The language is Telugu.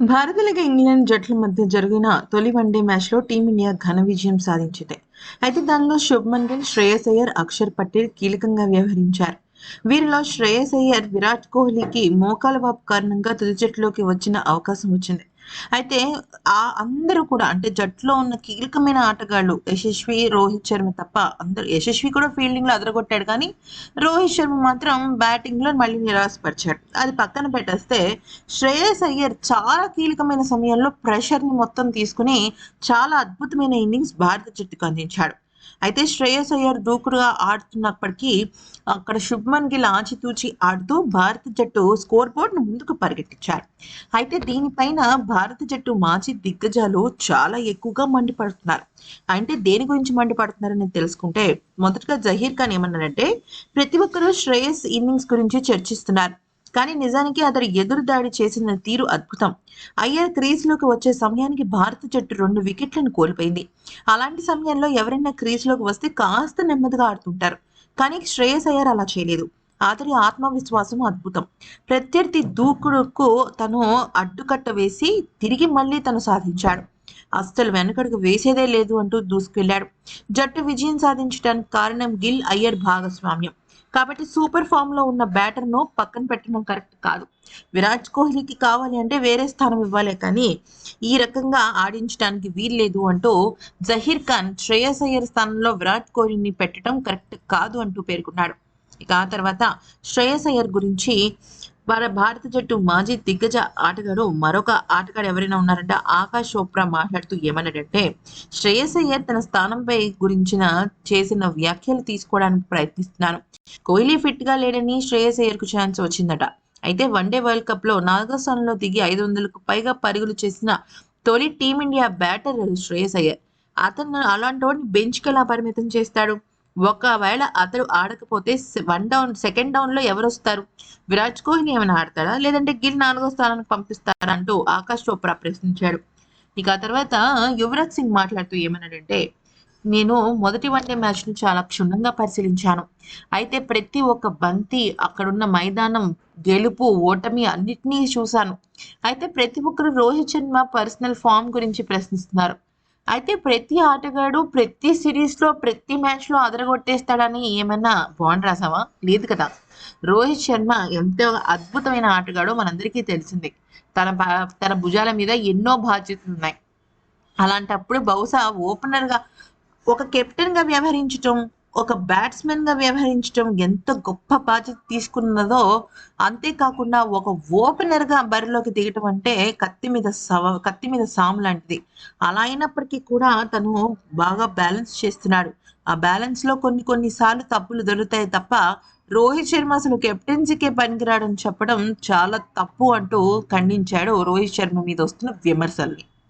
భారత్ ఇంగ్లాండ్ జట్ల మధ్య జరిగిన తొలి వన్డే మ్యాచ్లో టీమిండియా ఘన విజయం సాధించింది. అయితే దానిలో శుభ్మన్ గిల్ శ్రేయస్ అయ్యర్ అక్షర్ పటేల్ కీలకంగా వ్యవహరించారు. వీరిలో శ్రేయస్ అయ్యర్ విరాట్ కోహ్లీకి మోకాల వాపు కారణంగా తుది జట్టులోకి వచ్చిన అవకాశం వచ్చింది. అయితే ఆ అందరూ కూడా అంటే జట్టులో ఉన్న కీలకమైన ఆటగాళ్ళు యశస్వి రోహిత్ శర్మ తప్ప అందరు యశస్వి కూడా ఫీల్డింగ్లో అదరగొట్టాడు కానీ రోహిత్ శర్మ మాత్రం బ్యాటింగ్లో మళ్ళీ నిరాశపరిచాడు. అది పక్కన పెట్టేస్తే శ్రేయస్ అయ్యర్ చాలా కీలకమైన సమయంలో ప్రెషర్ని మొత్తం తీసుకుని చాలా అద్భుతమైన ఇన్నింగ్స్ భారత జట్టుకు అందించాడు. అయితే శ్రేయస్ అయ్యర్ దూకుడుగా ఆడుతున్నప్పటికీ అక్కడ శుభ్మన్ గిల్ ఆచితూచి ఆడుతూ భారత జట్టు స్కోర్ బోర్డును ముందుకు పరిగెట్టించారు అయితే దీనిపైన భారత జట్టు మాజీ దిగ్గజాలు చాలా ఎక్కువగా మండిపడుతున్నారు. అంటే దేని గురించి మండిపడుతున్నారని తెలుసుకుంటే మొదటగా జహీర్ ఖాన్ ఏమన్నారంటే ప్రతి ఒక్కరూ శ్రేయస్ ఇన్నింగ్స్ గురించి చర్చిస్తున్నారు. కానీ నిజానికి అతడు ఎదురు దాడి చేసిన తీరు అద్భుతం. అయ్యర్ క్రీజ్లోకి వచ్చే సమయానికి భారత జట్టు రెండు వికెట్లను కోల్పోయింది. అలాంటి సమయంలో ఎవరైనా క్రీజ్లోకి వస్తే కాస్త నెమ్మదిగా ఆడుతుంటారు. కానీ శ్రేయస్ అయ్యర్ అలా చేయలేదు. అతడి ఆత్మవిశ్వాసం అద్భుతం. ప్రత్యర్థి దూకుడుకు తను అడ్డుకట్ట వేసి తిరిగి మళ్ళీ తను సాధించాడు. అస్సలు వెనకడుగు వేసేదే లేదు అంటూ దూసుకెళ్ళాడు. జట్టు విజయం సాధించడానికి కారణం గిల్ అయ్యర్ భాగస్వామ్యం. కాబట్టి సూపర్ ఫామ్లో ఉన్న బ్యాటర్ను పక్కన పెట్టడం కరెక్ట్ కాదు. విరాట్ కోహ్లీకి కావాలి అంటే వేరే స్థానం ఇవ్వాలి కానీ ఈ రకంగా ఆడించడానికి వీల్లేదు అంటూ జహీర్ ఖాన్ శ్రేయస్ అయ్యర్ స్థానంలో విరాట్ కోహ్లీని పెట్టడం కరెక్ట్ కాదు అంటూ పేర్కొన్నాడు. ఇక ఆ తర్వాత శ్రేయస్ అయ్యర్ గురించి భారత జట్టు మాజీ దిగ్గజ ఆటగాడు మరొక ఆటగాడు ఎవరైనా ఉన్నారంటే? ఆకాష్ చోప్రా మాట్లాడుతూ ఏమన్నాడంటే శ్రేయస్ అయ్యర్ తన స్థానంపై గురించిన చేసిన వ్యాఖ్యలు తీసుకోవడానికి ప్రయత్నిస్తున్నాను. కోహ్లీ ఫిట్గా లేడని శ్రేయస్ అయ్యర్కు ఛాన్స్ వచ్చిందట. అయితే వన్డే వరల్డ్ కప్లో నాలుగో స్థానంలో దిగి ఐదు వందలకు పైగా పరుగులు చేసిన తొలి టీమిండియా బ్యాటర్ శ్రేయస్ అయ్యర్. అతను అలాంటి వాడిని బెంచ్కి ఎలా పరిమితం చేస్తాడు. ఒకవేళ అతడు ఆడకపోతే వన్ డౌన్ సెకండ్ డౌన్లో ఎవరు వస్తారు విరాట్ కోహ్లీ ఏమైనా ఆడతాడా? లేదంటే గిల్ నాలుగో స్థానానికి పంపిస్తారా అంటూ ఆకాష్ చోప్రా ప్రశ్నించాడు. ఇక ఆ తర్వాత యువరాజ్ సింగ్ మాట్లాడుతూ ఏమన్నాడంటే నేను మొదటి వన్డే మ్యాచ్ను చాలా క్షుణ్ణంగా పరిశీలించాను. అయితే ప్రతి ఒక్క బంతి అక్కడున్న మైదానం గెలుపు ఓటమి అన్నిటినీ చూశాను. అయితే ప్రతి ఒక్కరు రోహిత్ శర్మ పర్సనల్ ఫామ్ గురించి ప్రశ్నిస్తున్నారు. అయితే ప్రతి ఆటగాడు ప్రతి సిరీస్లో ప్రతి మ్యాచ్లో అదరగొట్టేస్తాడని ఏమైనా బాండ్ రాసావా? లేదు కదా. రోహిత్ శర్మ ఎంతో అద్భుతమైన ఆటగాడో మనందరికీ తెలిసింది. తన తన భుజాల మీద ఎన్నో బాధ్యతలు ఉన్నాయి. అలాంటప్పుడు బహుశా ఓపెనర్గా ఒక కెప్టెన్గా వ్యవహరించటం ఒక బ్యాట్స్మెన్గా వ్యవహరించడం ఎంత గొప్ప బాధ్యత తీసుకున్నదో అంతేకాకుండా ఒక ఓపెనర్గా బరిలోకి దిగటం అంటే కత్తి మీద సవ కత్తి మీద సాము లాంటిది. అలా అయినప్పటికీ కూడా తను బాగా బ్యాలెన్స్ చేస్తున్నాడు. ఆ బ్యాలెన్స్లో కొన్ని కొన్నిసార్లు తప్పులు దొరుకుతాయి తప్ప రోహిత్ శర్మ అసలు కెప్టెన్సీకే పనికిరాడని చెప్పడం చాలా తప్పు అంటూ ఖండించాడు రోహిత్ శర్మ మీద వస్తున్న విమర్శల్ని.